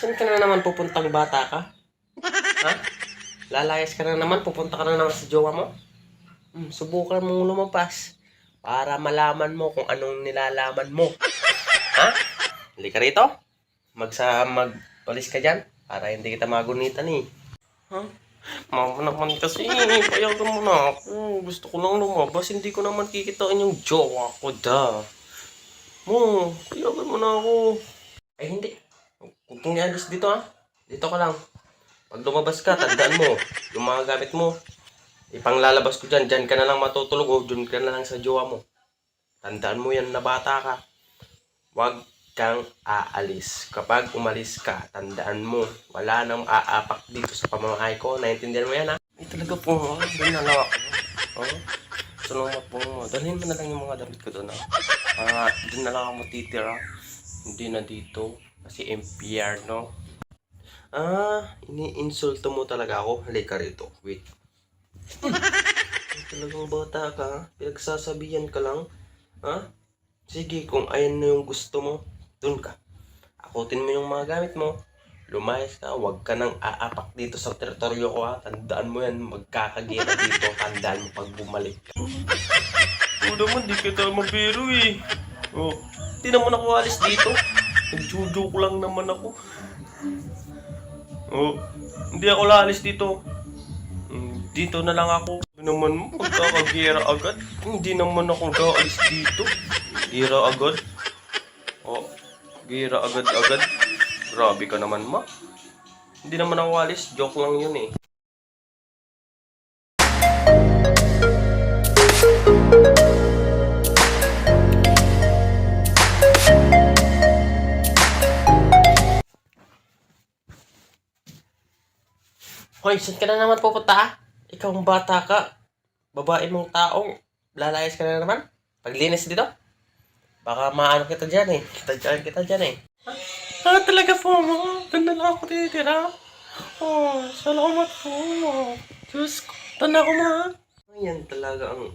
Saan ka na naman pupuntang bata ka? Ha? Lalayas ka na naman, pupunta ka na naman sa jowa mo? Hmm, subukan mong lumabas para malaman mo kung anong nilalaman mo. Ha? Hindi ka rito? Magsa, magpalis ka dyan para hindi kita magunitan eh. Ha? Mama naman kasi, payagan mo na ako. Gusto ko lang lumabas, hindi ko naman kikitain yung jowa ko, da. Mo, payagan mo na ako. Huwag nialis dito, ha? Dito ka lang. Pag lumabas ka, tandaan mo, yung mga gamit mo, ipanglalabas ko dyan, dyan ka na lang matutulog o dyan ka na lang sa jowa mo. Tandaan mo yan na bata ka. Huwag kang aalis. Kapag umalis ka, tandaan mo, wala nang aapak dito sa pamamahay ko. Naintindihan mo yan, ha? Ay, talaga po, ha? Doon na lang ako. Oh? Salamat po mo. Dalhin mo na lang yung mga damit ko doon, ha? Ah, doon na lang ako matitira. Hindi na dito. Kasi MPR, no? Ah, ini-insulto mo talaga ako. Halika rito. Wait. Ay, talagang bata ka, ha? Pinagsasabihan ka lang. Ha? Sige, kung ayan na yung gusto mo, dun ka. Akutin mo yung mga gamit mo. Lumayas ka, huwag ka nang aapak dito sa teritoryo ko ha. Tandaan mo yan, magkakagira dito. Tandaan mo pag bumalik ka. Oo naman, di kita mabiro eh. Oh, di naman ako alis dito. Nagjujo ko lang naman ako. Oh, hindi ako lalis dito. Mm, Dito na lang ako. Naman magkakagira agad. Hindi naman ako naalis dito. Gira agad. Oh, gira agad-agad. Grabe ka naman, ma. Hindi naman ako alis. Joke lang yun eh. Hoy, saan ka na naman pupunta ha? Ikaw ang bata ka. Babae mong taong lalayas ka na naman. Paglinis dito. Baka maano kita dyan eh. Kita dyan, kita dyan eh. Ah, talaga po mo. Doon na lang ako titira. Oh, salamat po. Diyos ko. Tanda ko ma. Yan talaga ang